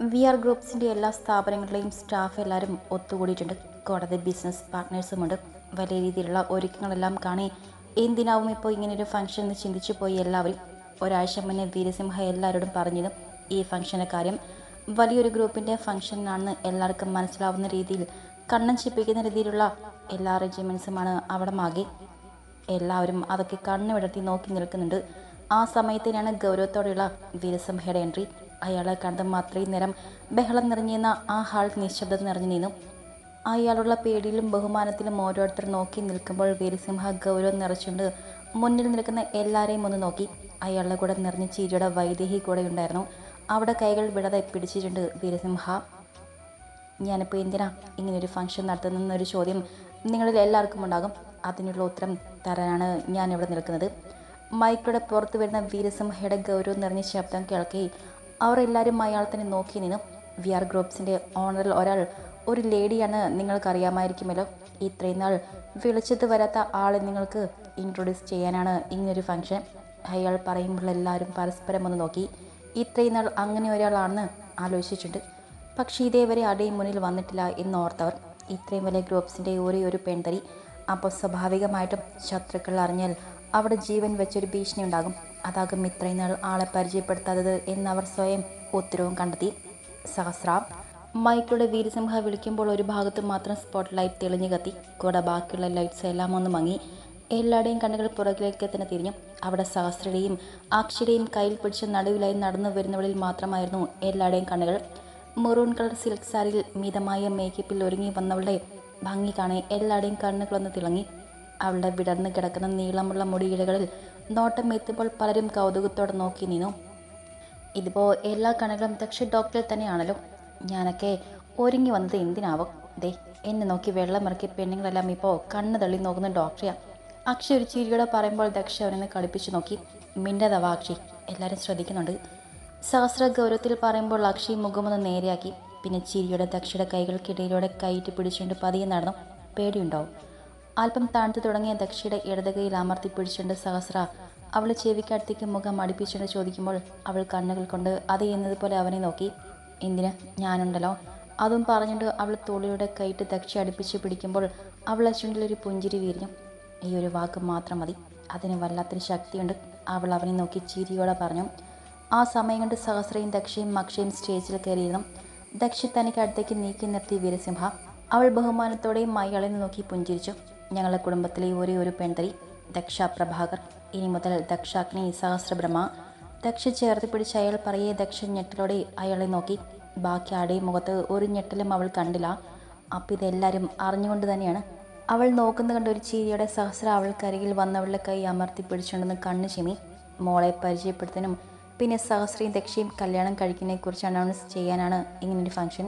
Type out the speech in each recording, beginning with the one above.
V R ഗ്രൂപ്പ്സിന്റെ എല്ലാ സ്ഥാപനങ്ങളിലെയും staff എല്ലാവരും ഒത്തുകൂടിയിട്ടുണ്ട്. കൂടാതെ ബിസിനസ് പാർട്ട്നേഴ്സുമുണ്ട്. വലിയ രീതിയിലുള്ള ഒരുക്കങ്ങളെല്ലാം കാണി എന്തിനാവും ഇപ്പോൾ ഒരു ഫംഗ്ഷൻ എന്ന് ചിന്തിച്ചു പോയി എല്ലാവരും? ഒരാഴ്ച മുന്നേ വീരസിംഹ എല്ലാവരോടും പറഞ്ഞിരുന്നു ഈ ഫംഗ്ഷന്റെ കാര്യം വലിയൊരു ഗ്രൂപ്പിന്റെ ഫംഗ്ഷനാണെന്ന് എല്ലാവർക്കും മനസ്സിലാവുന്ന രീതിയിൽ കണ്ണൻ ചിപ്പിക്കുന്ന രീതിയിലുള്ള എല്ലാ അറേഞ്ച്മെൻസുമാണ് അവിടെ മാകെ. എല്ലാവരും അതൊക്കെ കണ്ണു വിടർത്തി നോക്കി നിൽക്കുന്നുണ്ട്. ആ സമയത്തിനാണ് ഗൗരവത്തോടെയുള്ള വീരസിംഹയുടെ എൻട്രി. അയാളെ കണ്ടതും അത്രയും നേരം ബഹളം നിറഞ്ഞിരുന്ന ആ ഹാൾ നിശബ്ദത നിറഞ്ഞു നിന്നു. അയാളുള്ള പേടിയിലും ബഹുമാനത്തിലും ഓരോരുത്തർ നോക്കി നിൽക്കുമ്പോൾ വീരസിംഹ ഗൗരവം നിറച്ചുകൊണ്ട് മുന്നിൽ നിൽക്കുന്ന എല്ലാവരെയും ഒന്ന് നോക്കി. അയാളുടെ കൂടെ നിറഞ്ഞ ചീരിയുടെ വൈദേഹി കൂടെ ഉണ്ടായിരുന്നു. അവിടെ കൈകൾ വിടാതെ പിടിച്ചിട്ടുണ്ട് വീരസിംഹ. ഞാനിപ്പോൾ എന്തിനാ ഇങ്ങനൊരു ഫംഗ്ഷൻ നടത്തുന്നൊരു ചോദ്യം നിങ്ങളിൽ എല്ലാവർക്കും ഉണ്ടാകും. അതിനുള്ള ഉത്തരം തരാനാണ് ഞാനിവിടെ നിൽക്കുന്നത്. മൈക്കിലൂടെ പുറത്തു വരുന്ന വീരസിംഹയുടെ ഗൗരവം നിറഞ്ഞ ശബ്ദം കേൾക്കി അവർ എല്ലാവരും അയാൾ തന്നെ നോക്കി നിന്നു. വി ആർ ഗ്രൂപ്പ്സിന്റെ ഓണറിൽ ഒരാൾ ഒരു ലേഡിയാണ് നിങ്ങൾക്കറിയാമായിരിക്കുമല്ലോ. ഇത്രയും നാൾ വിളിച്ചത് വരാത്ത ആളെ നിങ്ങൾക്ക് ഇൻട്രൊഡ്യൂസ് ചെയ്യാനാണ് ഇങ്ങനൊരു ഫംഗ്ഷൻ അയാൾ പറയുമ്പോൾ എല്ലാവരും പരസ്പരം ഒന്ന് നോക്കി. ഇത്രയും നാൾ അങ്ങനെ ഒരാളാണെന്ന് ആലോചിച്ചിട്ടുണ്ട്. പക്ഷേ ഇതേവരെ ആരുടെയും മുന്നിൽ വന്നിട്ടില്ല എന്നോർത്തവർ. ഇത്രയും വലിയ ഗ്രൂപ്പ്സിന്റെ ഒരേ ഒരു പെൺതരി. അപ്പോൾ സ്വാഭാവികമായിട്ടും ശത്രുക്കൾ അറിഞ്ഞാൽ അവിടെ ജീവൻ വെച്ചൊരു ഭീഷണി ഉണ്ടാകും. അതാകും ഇത്രയും നാൾ ആളെ പരിചയപ്പെടുത്താത്തത് എന്നവർ സ്വയം ഉത്തരവും കണ്ടെത്തി. സഹസ്ര മൈക്കിളുടെ വീരസിംഹ വിളിക്കുമ്പോൾ ഒരു ഭാഗത്ത് മാത്രം സ്പോട്ട് ലൈറ്റ് തെളിഞ്ഞു കത്തി. കൂടെ ബാക്കിയുള്ള ലൈറ്റ്സ് എല്ലാം ഒന്ന് മങ്ങി. എല്ലാവരുടെയും കണ്ണുകൾ പുറകിലേക്ക് തന്നെ തിരിഞ്ഞു. അവിടെ സഹസ്രയുടെയും അക്ഷയുടെയും കയ്യിൽ പിടിച്ച് നടുവിലായി നടന്നു വരുന്നവളിൽ മാത്രമായിരുന്നു എല്ലാവരുടെയും കണ്ണുകൾ. മെറൂൺ കളർ സിൽക്ക് സാരിയിൽ മിതമായ മേക്കപ്പിൽ ഒരുങ്ങി വന്നവളുടെ ഭംഗി കാണെ എല്ലാവരുടെയും കണ്ണുകളൊന്ന് തിളങ്ങി. അവളുടെ വിടർന്ന് കിടക്കുന്ന നീളമുള്ള മുടിയിഴകളിൽ നോട്ടം എത്തുമ്പോൾ പലരും കൗതുകത്തോടെ നോക്കി നിന്നു. ഇതിപ്പോൾ എല്ലാ കണകളും ദക്ഷ ഡോക്ടറിൽ തന്നെയാണല്ലോ. ഞാനൊക്കെ ഒരുങ്ങി വന്നത് എന്തിനാവും? ദേ എന്നെ നോക്കി വെള്ളമിറക്കി പെണ്ണുങ്ങളെല്ലാം ഇപ്പോൾ കണ്ണ് തള്ളി നോക്കുന്ന ഡോക്ടറെയാണ് അക്ഷി ഒരു ചിരിയോടെ പറയുമ്പോൾ ദക്ഷ അവനെ കളിപ്പിച്ചു നോക്കി. മിണ്ടതവാ അക്ഷി എല്ലാവരും ശ്രദ്ധിക്കുന്നുണ്ട്. സഹസ്ര ഗൗരവത്തിൽ പറയുമ്പോൾ അക്ഷി മുഖമൊന്ന് നേരെയാക്കി. പിന്നെ ചിരിയുടെ ദക്ഷയുടെ കൈകൾക്കിടയിലൂടെ കൈയിട്ട് പിടിച്ചുകൊണ്ട് പതിയെ നടന്നു. പേടിയുണ്ടാവും. അല്പം താഴ്ത്തു തുടങ്ങിയ ദക്ഷയുടെ ഇടതുകയിൽ കൈയിൽ അമർത്തി പിടിച്ചുകൊണ്ട് സഹസ്ര അവൾ ചെവിക്കടുത്തേക്ക് മുഖം അടുപ്പിച്ചുകൊണ്ട് ചോദിക്കുമ്പോൾ അവൾ കണ്ണുകൾ കൊണ്ട് അത് എന്നതുപോലെ അവനെ നോക്കി. എന്തിന്? ഞാനുണ്ടല്ലോ അതും പറഞ്ഞുകൊണ്ട് അവൾ തോളിയുടെ കൈയിട്ട് ദക്ഷ അടുപ്പിച്ച് പിടിക്കുമ്പോൾ അവളെ ചുണ്ടിലൊരു പുഞ്ചിരി വീരിഞ്ഞു. ഈ ഒരു വാക്ക് മാത്രം മതി. അതിന് വല്ലാത്തൊരു ശക്തിയുണ്ട് അവൾ അവനെ നോക്കി ചിരിയോടെ പറഞ്ഞു. ആ സമയം കൊണ്ട് സഹസ്രയും ദക്ഷയും മക്ഷയും സ്റ്റേജിൽ കയറിയിരുന്നു. ദക്ഷി തനിക്ക് അടുത്തേക്ക് നീക്കി നിർത്തി വീരസിംഹ. അവൾ ബഹുമാനത്തോടെയും അയാളെ നോക്കി പുഞ്ചിരിച്ചു. ഞങ്ങളുടെ കുടുംബത്തിലെ ഒരേ ഒരു പെൺതരി ദക്ഷ പ്രഭാകർ. ഇനി മുതൽ ദക്ഷാഗ്നി സഹസ്രബ്രഹ്മ. ദക്ഷ ചേർത്ത് പിടിച്ച് അയാൾ പറയേ ദക്ഷ ഞെട്ടലോടെ അയാളെ നോക്കി. ബാക്കി ആടെ മുഖത്ത് ഒരു ഞെട്ടലും അവൾ കണ്ടില്ല. അപ്പം ഇതെല്ലാവരും അറിഞ്ഞുകൊണ്ട് തന്നെയാണ്. അവൾ നോക്കുന്ന കണ്ട ഒരു ചീരിയുടെ സഹസ്ര അവൾക്കരികിൽ വന്നവളുടെ കൈ അമർത്തി പിടിച്ചുകൊണ്ടെന്ന് കണ്ണു ചിമി മോളെ പരിചയപ്പെടുത്താനും പിന്നെ സഹസ്രയും ദക്ഷയും കല്യാണം കഴിക്കുന്നതിനെക്കുറിച്ച് അനൗൺസ് ചെയ്യാനാണ് ഇങ്ങനൊരു ഫംഗ്ഷൻ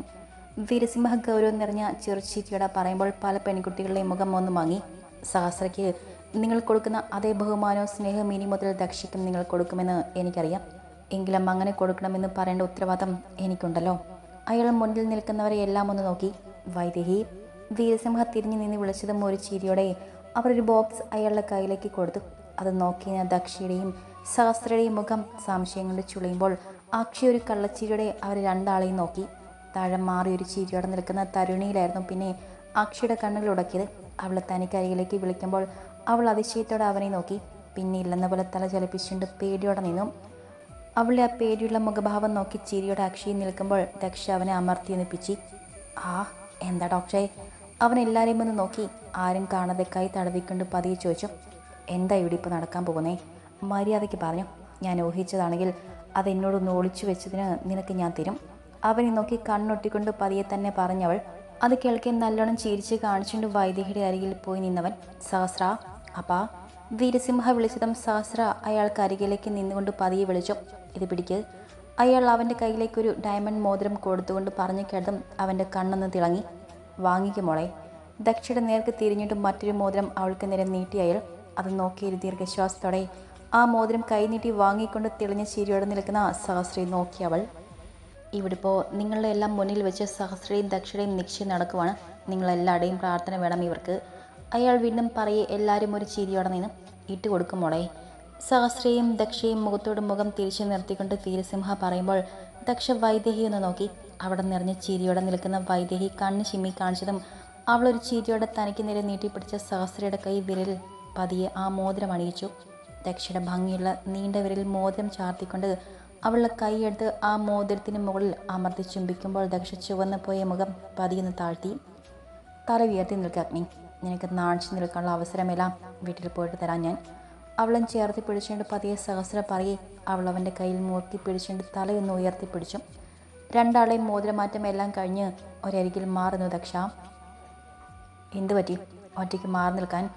വീരസിംഹ ഗൗരവം നിറഞ്ഞ ചെറുചീറ്റിയോടെ പറയുമ്പോൾ പല പെൺകുട്ടികളുടെയും മുഖം ഒന്ന് മങ്ങി. സഹസ്രയ്ക്ക് നിങ്ങൾ കൊടുക്കുന്ന അതേ ബഹുമാനോ സ്നേഹവും ഇനി മുതൽ ദക്ഷിക്കും നിങ്ങൾ കൊടുക്കുമെന്ന് എനിക്കറിയാം. എങ്കിലും അങ്ങനെ കൊടുക്കണമെന്ന് പറയേണ്ട ഉത്തരവാദിത്തം എനിക്കുണ്ടല്ലോ. അയാൾ മുന്നിൽ നിൽക്കുന്നവരെ എല്ലാം ഒന്ന് നോക്കി. വൈദേഹി വീരസിംഹ തിരിഞ്ഞു നിന്ന് വിളിച്ചതും ഒരു ചിരിയോടെ അവർ ഒരു ബോക്സ് അയാളുടെ കയ്യിലേക്ക് കൊടുത്തു. അത് നോക്കിയ ദക്ഷിയുടെയും സഹസ്രയുടെയും മുഖം സംശയം കൊണ്ട് ചുളിയുമ്പോൾ അക്ഷയ ഒരു കള്ളച്ചിരിയുടെ അവർ രണ്ടാളെയും നോക്കി. താഴെ മാറി ഒരു ചിരിയോടെ നിൽക്കുന്ന തരുണിയിലായിരുന്നു. പിന്നെ അക്ഷയുടെ കണ്ണുകൾ ഉടക്കിയത്. അവളെ തനിക്കരികിലേക്ക് വിളിക്കുമ്പോൾ അവൾ അതിശയത്തോടെ അവനെ നോക്കി. പിന്നെ ഇല്ലെന്ന പോലെ തല ചലിപ്പിച്ചുകൊണ്ട് പേടിയോടെ നിന്നു. അവളെ ആ പേടിയുള്ള മുഖഭാവം നോക്കി ചിരിയോടെ അക്ഷയി നിൽക്കുമ്പോൾ ദക്ഷ അവനെ അമർത്തി നിപ്പിച്ചി ആ എന്താ ഡോക്ടറെ? അവൻ എല്ലാവരെയും ഒന്ന് നോക്കി. ആരും കാണാതെ കൈ തടവിക്കൊണ്ട് പതിയെ ചോദിച്ചു. എന്താ ഇവിടെ ഇപ്പോൾ നടക്കാൻ പോകുന്നേ? മര്യാദയ്ക്ക് പറഞ്ഞു. ഞാൻ ഊഹിച്ചതാണെങ്കിൽ അത് ഒന്ന് ഒളിച്ചു വെച്ചതിന് നിനക്ക് ഞാൻ തരും. അവനെ നോക്കി കണ്ണൊട്ടിക്കൊണ്ട് പതിയെ തന്നെ പറഞ്ഞവൾ അത് കേൾക്കെ നല്ലോണം ചിരിച്ച് കാണിച്ചുകൊണ്ട് വൈദേഹിയുടെ അരികിൽ പോയി നിന്നവൻ. സഹസ്ര അപ്പാ. വീരസിംഹ വിളിച്ചതും സഹസ്ര അയാൾക്ക് അരികിലേക്ക് നിന്നുകൊണ്ട് പതിയെ വിളിച്ചു ഇത് പിടിക്ക്. അയാൾ അവന്റെ കയ്യിലേക്കൊരു ഡയമണ്ട് മോതിരം കൊടുത്തുകൊണ്ട് പറഞ്ഞു കേട്ടതും അവന്റെ കണ്ണൊന്ന് തിളങ്ങി. വാങ്ങിക്കും മോളെ. ദക്ഷയുടെ നേർക്ക് തിരിഞ്ഞിട്ട് മറ്റൊരു മോതിരം അവൾക്ക് നേരെ നീട്ടി അത് നോക്കിയൊരു ദീർഘശ്വാസത്തോടെ. ആ മോതിരം കൈനീട്ടി വാങ്ങിക്കൊണ്ട് തെളിഞ്ഞ ചിരിയോടെ നിൽക്കുന്ന സഹസ്രീ നോക്കി അവൾ ഇവിടിപ്പോൾ നിങ്ങളുടെ എല്ലാം മുന്നിൽ വെച്ച് സഹസ്രയും ദക്ഷിണയും നിശ്ചയം നടക്കുവാണ്. നിങ്ങളെല്ലാവരുടെയും പ്രാർത്ഥന വേണം ഇവർക്ക്. അയാൾ വീണ്ടും പറയെ എല്ലാവരും ഒരു ചിരിയോടെ നിന്ന് ഇട്ട് കൊടുക്കും മോളെ. സഹസ്രയും ദക്ഷയും മുഖത്തോട് മുഖം തിരിച്ചു നിർത്തിക്കൊണ്ട് തീരസിംഹ പറയുമ്പോൾ ദക്ഷ വൈദേഹി ഒന്ന് നോക്കി. അവിടെ നിറഞ്ഞ ചിരിയോടെ നിൽക്കുന്ന വൈദേഹി കണ്ണ് ചിമ്മി കാണിച്ചതും അവളൊരു ചിരിയോടെ തനിക്ക് നേരെ നീട്ടിപ്പിടിച്ച സഹസ്രയുടെ കൈ വിരൽ പതിയെ ആ മോതിരം അണിയിച്ചു. ദക്ഷയുടെ ഭംഗിയുള്ള നീണ്ട വിരലിൽ മോതിരം ചാർത്തിക്കൊണ്ട് അവളുടെ കൈയെടുത്ത് ആ മോതിരത്തിന് മുകളിൽ അമർത്തി ചുംബിക്കുമ്പോൾ ദക്ഷ ചുവന്നു പോയ മുഖം പതിയെന്ന് താഴ്ത്തി. തല ഉയർത്തി നിൽക്കുക അഗ്നി. നിനക്ക് നാണിച്ചു നിൽക്കാനുള്ള അവസരമെല്ലാം വീട്ടിൽ പോയിട്ട് തരാം ഞാൻ. അവളും ചേർത്തി പിടിച്ചുകൊണ്ട് പതിയെ സഹസ്ര പറയെ അവൾ അവന്റെ കയ്യിൽ മൂർത്തി പിടിച്ചുകൊണ്ട് തലയൊന്ന് ഉയർത്തി പിടിച്ചു. രണ്ടാളെയും മോതിരമാറ്റം എല്ലാം കഴിഞ്ഞ് ഒരരികിൽ മാറുന്നു ദക്ഷ. എന്തു പറ്റി? ഒറ്റയ്ക്ക് മാറി നിൽക്കാൻ.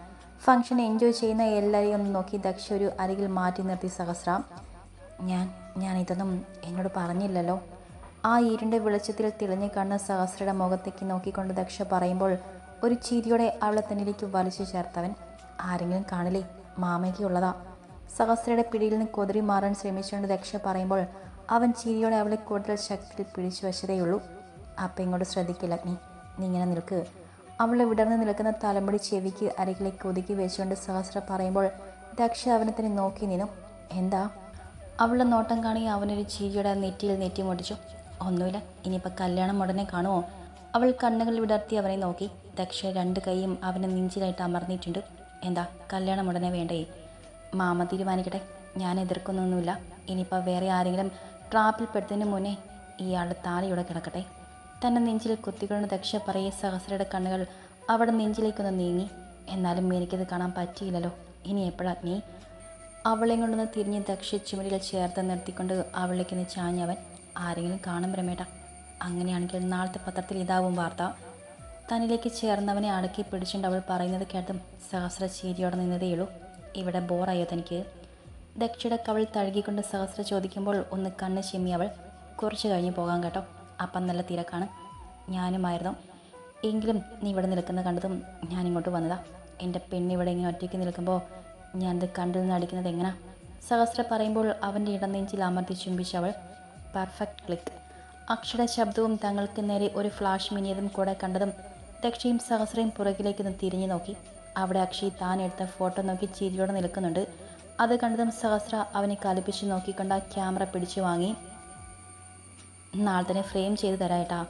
ഫംഗ്ഷൻ എൻജോയ് ചെയ്യുന്ന എല്ലാവരെയും ഒന്ന് നോക്കി ദക്ഷ ഒരു അരികിൽ മാറ്റി നിർത്തി സഹസ്ര. ഞാൻ ഞാൻ ഇതൊന്നും എന്നോട് പറഞ്ഞില്ലല്ലോ. ആ ഈരിന്റെ വെളിച്ചത്തിൽ തിളഞ്ഞു കണ്ണ് സഹസ്രയുടെ മുഖത്തേക്ക് നോക്കിക്കൊണ്ട് ദക്ഷ പറയുമ്പോൾ ഒരു ചിരിയോടെ അവളെ തന്നിലേക്ക് വലിച്ചു ചേർത്തവൻ ആരെങ്കിലും കാണില്ലേ? മാമയ്ക്കുള്ളതാ സഹസ്രയുടെ പിടിയിൽ നിന്ന് കൊതിരി മാറാൻ ശ്രമിച്ചുകൊണ്ട് ദക്ഷ പറയുമ്പോൾ അവൻ ചിരിയോടെ അവളെ കൂടുതൽ ശക്തിയിൽ പിടിച്ചു വച്ചതേയുള്ളൂ. അപ്പം ഇങ്ങോട്ട് ശ്രദ്ധിക്കില്ല നീ നീ ഇങ്ങനെ നിൽക്ക്. അവളെ വിടർന്ന് നിൽക്കുന്ന തലമുടി ചെവിക്ക് അരികിലേക്ക് ഒതുക്കി വെച്ചുകൊണ്ട് സഹസ്ര പറയുമ്പോൾ ദക്ഷ അവനെ തന്നെ നോക്കി നിന്നു. എന്താ? അവളുടെ നോട്ടം കാണി അവനൊരു ചിരിയുടെ നെറ്റിയിൽ നെറ്റി മുടിച്ചു. ഒന്നുമില്ല ഇനിയിപ്പോൾ കല്യാണം ഉടനെ കാണുമോ അവൾ കണ്ണുകൾ വിടർത്തി അവനെ നോക്കി. ദക്ഷ രണ്ട് കൈയും അവനെ നെഞ്ചിലായിട്ട് അമർന്നിട്ടുണ്ട്. എന്താ കല്യാണം ഉടനെ വേണ്ടേ? മാമ തീരുമാനിക്കട്ടെ. ഞാൻ എതിർക്കുന്നൊന്നുമില്ല. ഇനിയിപ്പോൾ വേറെ ആരെങ്കിലും ട്രാപ്പിൽ പെടുന്നതിന് മുന്നേ ഇയാളുടെ താലിയുടെ കിടക്കട്ടെ. തന്റെ നെഞ്ചിൽ കുത്തിക്കൊണ്ട് ദക്ഷ പറയെ സഹസ്രയുടെ കണ്ണുകൾ അവിടെ നെഞ്ചിലേക്കൊന്ന് നീങ്ങി. എന്നാലും എനിക്കത് കാണാൻ പറ്റിയില്ലല്ലോ. ഇനി എപ്പോഴാ നീ? അവളെ കൊണ്ടൊന്ന് തിരിഞ്ഞ് ദക്ഷ ചുമരിൽ ചേർത്ത് നിർത്തിക്കൊണ്ട് അവളിലേക്ക് നിന്ന് ചാഞ്ഞവൻ ആരെങ്കിലും കാണും രമേട്ട. അങ്ങനെയാണെങ്കിൽ നാളത്തെ പത്രത്തിൽ ഇതാവും വാർത്ത. തന്നിലേക്ക് ചേർന്നവനെ അടക്കി പിടിച്ചുകൊണ്ട് അവൾ പറയുന്നത് കേട്ടും സഹസ്ര ചീരിയോടെ നിന്നതേയുള്ളൂ ഇവിടെ ബോറായോ തനിക്ക്? ദക്ഷയുടെ കവൾ തഴുകിക്കൊണ്ട് സഹസ്ര ചോദിക്കുമ്പോൾ ഒന്ന് കണ്ണ് ചിമ്മി അവൾ കുറച്ച് കഴിഞ്ഞ് പോകാൻ കേട്ടോ. അപ്പം നല്ല തിരക്കാണ്. ഞാനുമായിരുന്നു. എങ്കിലും നീ ഇവിടെ നിൽക്കുന്ന കണ്ടതും ഞാനിങ്ങോട്ട് വന്നതാ. എന്റെ പെണ്ണിവിടെ ഇങ്ങനെ ഒറ്റയ്ക്ക് നിൽക്കുമ്പോൾ ഞാനത് കണ്ടു നിന്ന് അടിക്കുന്നത് എങ്ങനാ? സഹസ്ര പറയുമ്പോൾ അവന്റെ ഇടനെഞ്ചിൽ അമർത്തി ചുംബിച്ച് അവൾ പെർഫെക്റ്റ് ക്ലിക്ക് അക്ഷര ശബ്ദവും തങ്ങൾക്ക് നേരെ ഒരു ഫ്ലാഷ് മിനിയതും കൂടെ കണ്ടതും ദക്ഷയും സഹസ്രയും പുറകിലേക്ക് തിരിഞ്ഞു നോക്കി. അവിടെ അക്ഷയ് താൻ എടുത്ത ഫോട്ടോ നോക്കി ചിരിയോടെ നിൽക്കുന്നുണ്ട്. അത് കണ്ടതും സഹസ്ര അവനെ കലിപ്പിച്ച് നോക്കിക്കൊണ്ട് ആ ക്യാമറ പിടിച്ചു വാങ്ങി. നാളെ തന്നെ ഫ്രെയിം ചെയ്ത് തരാം ഏട്ടാ.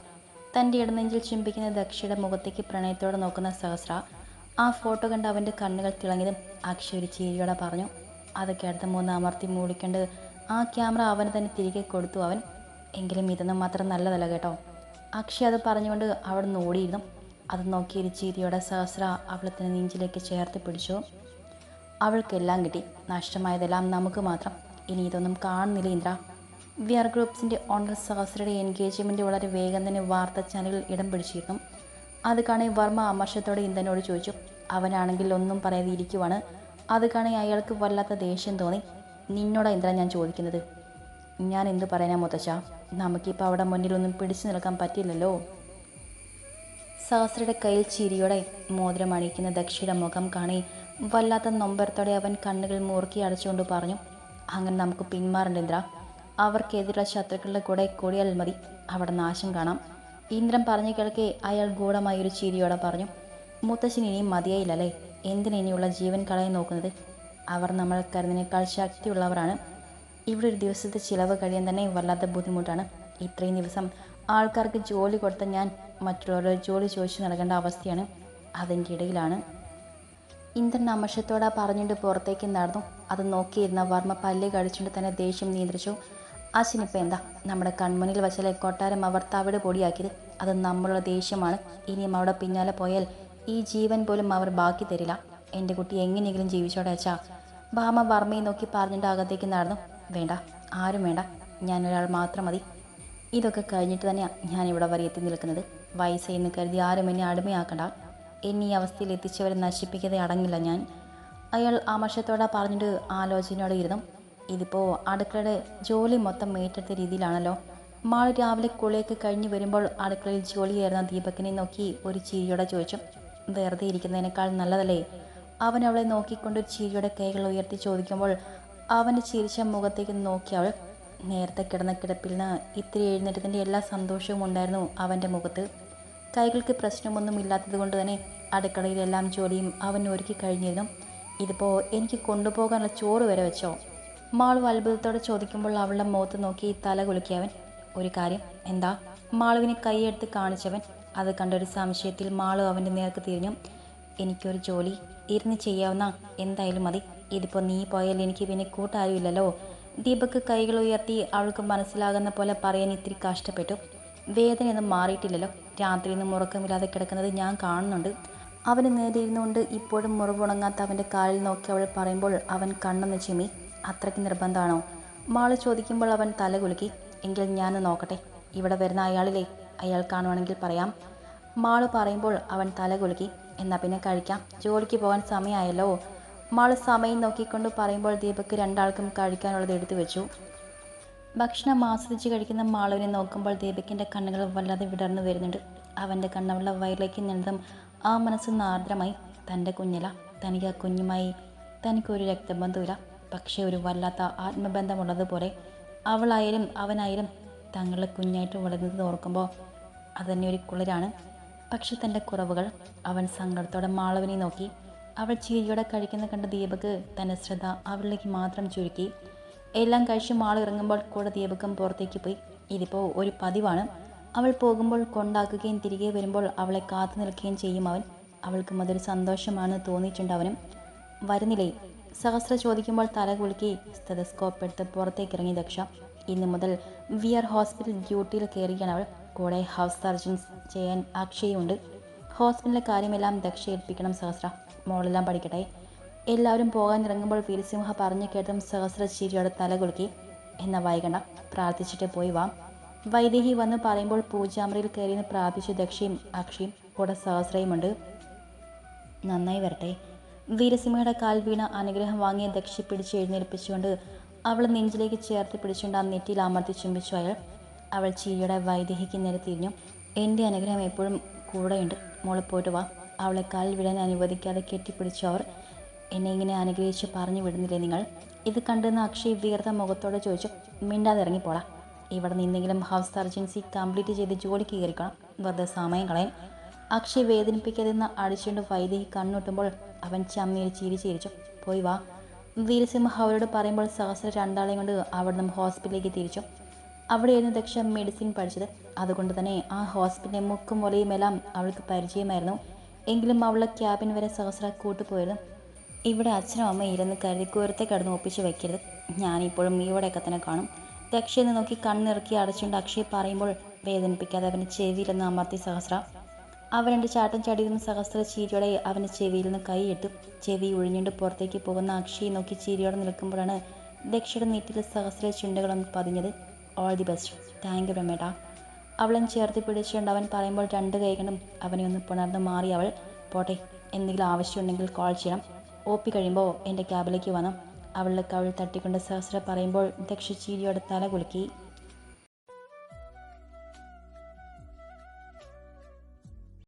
തന്റെ ഇടനെഞ്ചിൽ ചുംബിക്കുന്ന ദക്ഷയുടെ മുഖത്തേക്ക് പ്രണയത്തോടെ നോക്കുന്ന സഹസ്ര ആ ഫോട്ടോ കണ്ട് അവന്റെ കണ്ണുകൾ തിളങ്ങിയതും അക്ഷയ് ഒരു ചിരിയോടെ പറഞ്ഞു അതൊക്കെ അടുത്ത മൂന്ന് അമർത്തി മൂടിക്കേണ്ടത് ആ ക്യാമറ അവന് തന്നെ തിരികെ കൊടുത്തു അവൻ. എങ്കിലും ഇതൊന്നും മാത്രം നല്ലതല്ല കേട്ടോ. അക്ഷയ് അത് പറഞ്ഞുകൊണ്ട് അവിടെ നിന്ന് ഓടിയിരുന്നു. അത് നോക്കി ഒരു ചിരിയോടെ സഹസ്ര അവളെ തന്നെ നെഞ്ചിലേക്ക് ചേർത്ത് പിടിച്ചു. അവൾക്കെല്ലാം കിട്ടി. നഷ്ടമായതെല്ലാം നമുക്ക് മാത്രം. ഇനി ഇതൊന്നും കാണുന്നില്ല ഇന്ദ്ര. വി ആർ ഗ്രൂപ്പ്സിന്റെ ഓണർ സഹസ്രയുടെ എൻഗേജ്മെന്റ് വളരെ വേഗം തന്നെ വാർത്താ ചാനലിൽ ഇടം പിടിച്ചിരുന്നു. അത് കാണി വർമ്മ അമർഷത്തോടെ ഇന്ദനോട് ചോദിച്ചു അവനാണെങ്കിൽ ഒന്നും പറയാതെ ഇരിക്കുവാണ് അത് കാണി അയാൾക്ക് വല്ലാത്ത ദേഷ്യം തോന്നി. നിന്നോടാ ഇന്ദ്ര ഞാൻ ചോദിക്കുന്നത്. ഞാൻ എന്ത് പറയാനാ മുത്തശ്ശ നമുക്കിപ്പോൾ അവിടെ മുന്നിലൊന്നും പിടിച്ചു നിൽക്കാൻ പറ്റില്ലല്ലോ. സഹസ്രയുടെ കയ്യിൽ ചിരിയോടെ മോതിരം അണിയിക്കുന്ന ദക്ഷിയുടെ മുഖം കാണി വല്ലാത്ത നൊമ്പരത്തോടെ അവൻ കണ്ണുകൾ മുറുക്കി അടച്ചുകൊണ്ട് പറഞ്ഞു അങ്ങനെ നമുക്ക് പിന്മാറണ്ട ഇന്ദ്ര. അവർക്കെതിരുള്ള ശത്രുക്കളുടെ കൂടെ കൂടിയാൽ മതി. അവിടെ നാശം കാണാം. ഇന്ദ്രൻ പറഞ്ഞു കേൾക്കെ അയാൾ ഗൂഢമായ ഒരു ചിരിയോടെ പറഞ്ഞു മുത്തശ്ശൻ ഇനിയും മതിയായില്ലല്ലേ? എന്തിനു ഇനിയുള്ള ജീവൻ കളയാൻ നോക്കുന്നത്? അവർ നമ്മൾ കരുതിനേക്കാൾ ശക്തിയുള്ളവരാണ്. ഇവിടെ ഒരു ദിവസത്തെ ചിലവ് കഴിയാൻ തന്നെ വല്ലാത്ത ബുദ്ധിമുട്ടാണ്. ഇത്രയും ദിവസം ആൾക്കാർക്ക് ജോലി കൊടുത്ത ഞാൻ മറ്റുള്ളവരുടെ ജോലി ചോദിച്ചു നൽകേണ്ട അവസ്ഥയാണ് അതിന്റെ ഇടയിലാണ്. ഇന്ദ്രൻ അമർഷത്തോടെ പറഞ്ഞുകൊണ്ട് പുറത്തേക്ക് നടന്നു. അത് നോക്കിയിരുന്ന വർമ്മ പല്ല് കടിച്ചുകൊണ്ട് തന്നെ ദേഷ്യം നിയന്ത്രിച്ചു. അശ്വിനിപ്പോൾ എന്താ നമ്മുടെ കൺമുന്നിൽ വശലെ കൊട്ടാരം അവർ തവിട് പൊടിയാക്കിയത്. അത് നമ്മളുടെ ദേഷ്യമാണ്. ഇനിയും അവിടെ പിന്നാലെ പോയാൽ ഈ ജീവൻ പോലും അവർ ബാക്കി തരില്ല. എന്റെ കുട്ടി എങ്ങനെയെങ്കിലും ജീവിച്ചോടെ അച്ഛാ. ഭാമ വർമ്മയെ നോക്കി പറഞ്ഞിട്ട് അകത്തേക്ക് നടന്നു. വേണ്ട ആരും വേണ്ട. ഞാനൊരാൾ മാത്രം മതി. ഇതൊക്കെ കഴിഞ്ഞിട്ട് തന്നെയാണ് ഞാൻ ഇവിടെ വരെ എത്തി നിൽക്കുന്നത്. വയസ്സെന്ന് കരുതി ആരും എന്നെ അടിമയാക്കണ്ട. എന്നെ അവസ്ഥയിൽ എത്തിച്ചവരെ നശിപ്പിക്കാതെ അടങ്ങില്ല ഞാൻ. അയാൾ ആമർഷത്തോടെ പറഞ്ഞിട്ട് ആലോചനയോടെ ഇരുന്നു. ഇതിപ്പോൾ അടുക്കളയുടെ ജോലി മൊത്തം ഏറ്റെടുത്ത രീതിയിലാണല്ലോ. മാൾ രാവിലെ കുളിയൊക്കെ കഴിഞ്ഞ് വരുമ്പോൾ അടുക്കളയിൽ ജോലിയായിരുന്ന ദീപകിനെ നോക്കി ഒരു ചിരിയോടെ ചോദിച്ചു വെറുതെ ഇരിക്കുന്നതിനേക്കാൾ നല്ലതല്ലേ? അവൻ അവളെ നോക്കിക്കൊണ്ട് ഒരു ചിരിയുടെ കൈകൾ ഉയർത്തി ചോദിക്കുമ്പോൾ അവന്റെ ചിരിച്ച മുഖത്തേക്ക് നോക്കി അവൾ നേരത്തെ കിടന്ന കിടപ്പിൽ നിന്ന് ഇത്തിരി എഴുന്നേറ്റത്തിന്റെ എല്ലാ സന്തോഷവും ഉണ്ടായിരുന്നു അവന്റെ മുഖത്ത്. കൈകൾക്ക് പ്രശ്നമൊന്നും ഇല്ലാത്തത് കൊണ്ട് തന്നെ അടുക്കളയിലെല്ലാം ജോലിയും അവൻ ഒരുക്കി കഴിഞ്ഞിരുന്നു. ഇതിപ്പോൾ എനിക്ക് കൊണ്ടുപോകാനുള്ള ചോറ് വരെ വെച്ചോ? മാളു അത്ഭുതത്തോടെ ചോദിക്കുമ്പോൾ അവളുടെ മുഖത്ത് നോക്കി തല കുലുക്കിയവൻ. ഒരു കാര്യം എന്താ? മാളുവിനെ കൈയെടുത്ത് കാണിച്ചവൻ. അത് കണ്ടൊരു സംശയത്തിൽ മാളു അവന്റെ നേർക്ക് തിരിഞ്ഞു. എനിക്കൊരു ജോലി ഇരുന്ന് ചെയ്യാവുന്ന എന്തായാലും മതി. ഇതിപ്പോൾ നീ പോയാൽ എനിക്ക് പിന്നെ കൂട്ടാരുമില്ലല്ലോ. ദീപക്ക് കൈകൾ ഉയർത്തി അവൾക്ക് മനസ്സിലാകുന്ന പോലെ പറയാൻ ഇത്തിരി കഷ്ടപ്പെട്ടു. വേദനയൊന്നും മാറിയിട്ടില്ലല്ലോ. രാത്രിയൊന്നും ഉറക്കമില്ലാതെ കിടക്കുന്നത് ഞാൻ കാണുന്നുണ്ട്. അവന് നേരെ ഇരുന്നുകൊണ്ട് ഇപ്പോഴും മുറിവുണങ്ങാത്ത അവന്റെ കാലിൽ നോക്കി അവൾ പറയുമ്പോൾ അവൻ കണ്ണൊന്ന് ചിമ്മി. അത്രയ്ക്ക് നിർബന്ധമാണോ? മാൾ ചോദിക്കുമ്പോൾ അവൻ തല കുലുക്കി. എങ്കിൽ ഞാൻ നോക്കട്ടെ. ഇവിടെ വരുന്ന അയാളിലെ അയാൾ കാണുവാണെങ്കിൽ പറയാം. മാൾ പറയുമ്പോൾ അവൻ തല കുലുക്കി. എന്നാൽ പിന്നെ കഴിക്കാം. ജോലിക്ക് പോകാൻ സമയമായല്ലോ. മാൾ സമയം നോക്കിക്കൊണ്ട് പറയുമ്പോൾ ദീപക്ക് രണ്ടാൾക്കും കഴിക്കാനുള്ളത് എടുത്തു വെച്ചു. ഭക്ഷണം ആസ്വദിച്ച് കഴിക്കുന്ന മാളുവിനെ നോക്കുമ്പോൾ ദീപക്കിന്റെ കണ്ണുകൾ വല്ലാതെ വിടർന്നു വരുന്നുണ്ട്. അവന്റെ കണ്ണവളുടെ വയറിലേക്ക് നിന്നതും ആ മനസ്സ് നാർദ്രമായി. തന്റെ കുഞ്ഞില. തനിക്ക് ആ കുഞ്ഞുമായി തനിക്കൊരു രക്തബന്ധമില്ല പക്ഷേ ഒരു വല്ലാത്ത ആത്മബന്ധമുള്ളതുപോലെ അവളായാലും അവനായാലും തങ്ങളുടെ കുഞ്ഞായിട്ട് വളരുന്നത് ഓർക്കുമ്പോൾ അതന്നെ ഒരു കുളിരാണ്. പക്ഷെ തന്റെ കുറവുകൾ അവൻ സങ്കടത്തോടെ മാളവിനെ നോക്കി. അവൾ ചിരിയോടെ കഴിക്കുന്ന കണ്ട ദീപക് തന്റെ ശ്രദ്ധ അവളിലേക്ക് മാത്രം ചുരുക്കി. എല്ലാം കഴിച്ച് മാൾ ഇറങ്ങുമ്പോൾ കൂടെ ദീപകം പുറത്തേക്ക് പോയി. ഇതിപ്പോൾ ഒരു പതിവാണ്. അവൾ പോകുമ്പോൾ കൊണ്ടാക്കുകയും തിരികെ വരുമ്പോൾ അവളെ കാത്തു നിൽക്കുകയും ചെയ്യും അവൻ. അവൾക്കും അതൊരു സന്തോഷമാണ് തോന്നിയിട്ടുണ്ട് അവനും. വരുന്നില്ലേ? സഹസ്ര ചോദിക്കുമ്പോൾ തല കുലുക്കി സ്റ്റെതസ്കോപ്പ് എടുത്ത് പുറത്തേക്ക് ഇറങ്ങി ദക്ഷ. ഇന്നു മുതൽ വി ആർ ഹോസ്പിറ്റൽ ഡ്യൂട്ടിയിൽ കയറിയാണ് അവൾ. കൂടെ ഹൗസ് സർജൻസ് ചെയ്യാൻ അക്ഷയുണ്ട്. ഹോസ്പിറ്റലിലെ കാര്യമെല്ലാം ദക്ഷ ഏൽപ്പിക്കണം സഹസ്ര. മോളെല്ലാം പഠിക്കട്ടെ. എല്ലാവരും പോകാൻ ഇറങ്ങുമ്പോൾ വീരസിംഹ പറഞ്ഞു കേട്ടും സഹസ്ര ചിരിയോടെ തല കുലുക്കി. എന്ന വൈകണ്ട പ്രാർത്ഥിച്ചിട്ട് പോയി വാ. വൈദേഹി വന്ന് പറയുമ്പോൾ പൂജാമറിയിൽ കയറിയെന്ന് പ്രാർത്ഥിച്ചു ദക്ഷയും അക്ഷയും കൂടെ സഹസ്രയുമുണ്ട്. നന്നായി വരട്ടെ. വീരസിംഹയുടെ കാൽ വീണ അനുഗ്രഹം വാങ്ങിയ ദക്ഷി പിടിച്ച് എഴുന്നേൽപ്പിച്ചുകൊണ്ട് അവൾ നെഞ്ചിലേക്ക് ചേർത്ത് പിടിച്ചുകൊണ്ട് ആ നെറ്റിയിൽ അമർത്തി ചുംബിച്ചു. അയാൾ അവൾ ചീയുടെ വൈദേഹിക്ക് നേരെ തിരിഞ്ഞു. എന്റെ അനുഗ്രഹം എപ്പോഴും കൂടെയുണ്ട്. മോളെ പോയിട്ട് വാ. അവളെ കാൽ വിടാൻ അനുവദിക്കാതെ കെട്ടിപ്പിടിച്ചു അവർ. എന്നെ ഇങ്ങനെ അനുഗ്രഹിച്ച് പറഞ്ഞു വിടുന്നില്ലേ നിങ്ങൾ ഇത് കണ്ടെന്ന് അക്ഷയ് വീർത്ത മുഖത്തോടെ ചോദിച്ചു. മിണ്ടാതെ ഇറങ്ങിപ്പോളാം ഇവിടെ നിന്നെങ്കിലും ഹൗസ് സർജൻസി കംപ്ലീറ്റ് ചെയ്ത് ജോലിക്ക് കയറിക്കണം വെറുതെ സമയം കളയാൻ. അക്ഷയ് വേദനിപ്പിക്കാതെന്ന് അടിച്ചുകൊണ്ട് വൈദേഹി കണ്ണുട്ടുമ്പോൾ അവൻ ചമ്മിയിൽ ചിരി ചിരിച്ചു. പോയി വാ. വീരസിംഹ അവരോട് പറയുമ്പോൾ സഹസ്ര രണ്ടാളെയും കൊണ്ട് അവിടെ നിന്നും ഹോസ്പിറ്റലിലേക്ക് തിരിച്ചു. അവിടെയായിരുന്നു ദക്ഷ മെഡിസിൻ പഠിച്ചത്. അതുകൊണ്ട് തന്നെ ആ ഹോസ്പിറ്റലിലെ മുക്കും മുലയും എല്ലാം അവൾക്ക് പരിചയമായിരുന്നു. എങ്കിലും അവളെ ക്യാബിൻ വരെ സഹസ്ര കൂട്ടുപോയിരുന്നു. ഇവിടെ അച്ഛനും അമ്മയും ഇരുന്ന് കരുതി കുരത്തെ കടന്ന് ഒപ്പിച്ച് വെക്കരുത്. ഞാനിപ്പോഴും ഇവിടെയൊക്കെ തന്നെ കാണും. ദക്ഷയെന്ന് നോക്കി കണ്ണിറക്കി അടച്ചുകൊണ്ട് അക്ഷയെ പറയുമ്പോൾ വേദനിപ്പിക്കാതെ അവന്റെ ചെവിയിലെന്ന് അമർത്തി സഹസ്ര. അവൻ എന്റെ ചാട്ടം ചാടിയിരുന്ന സഹസ്ര ചിരിയോടെ അവന്റെ ചെവിയിൽ നിന്ന് കൈയിട്ട് ചെവി ഒഴിഞ്ഞുകൊണ്ട് പുറത്തേക്ക് പോകുന്ന അക്ഷയെ നോക്കി ചിരിയോടെ നിൽക്കുമ്പോഴാണ് ദക്ഷയുടെ നീറ്റിൽ സഹസ്ര ചുണ്ടുകളൊന്ന് പതിഞ്ഞത്. All the best thank you രമേട്ട. അവളെ ചേർത്ത് പിടിച്ചുകൊണ്ട് അവൻ പറയുമ്പോൾ രണ്ട് കൈകളും അവനെ ഒന്ന് പുണർന്ന് മാറി അവൾ പോട്ടെ എന്തെങ്കിലും ആവശ്യമുണ്ടെങ്കിൽ കോൾ ചെയ്യണം. ഒ പി കഴിയുമ്പോൾ എന്റെ ക്യാബിലേക്ക് വന്നു. അവളുടെ കവിൾ തട്ടിക്കൊണ്ട് സഹസ്ര പറയുമ്പോൾ ദക്ഷ ചിരിയോടെ തല കുലുക്കി.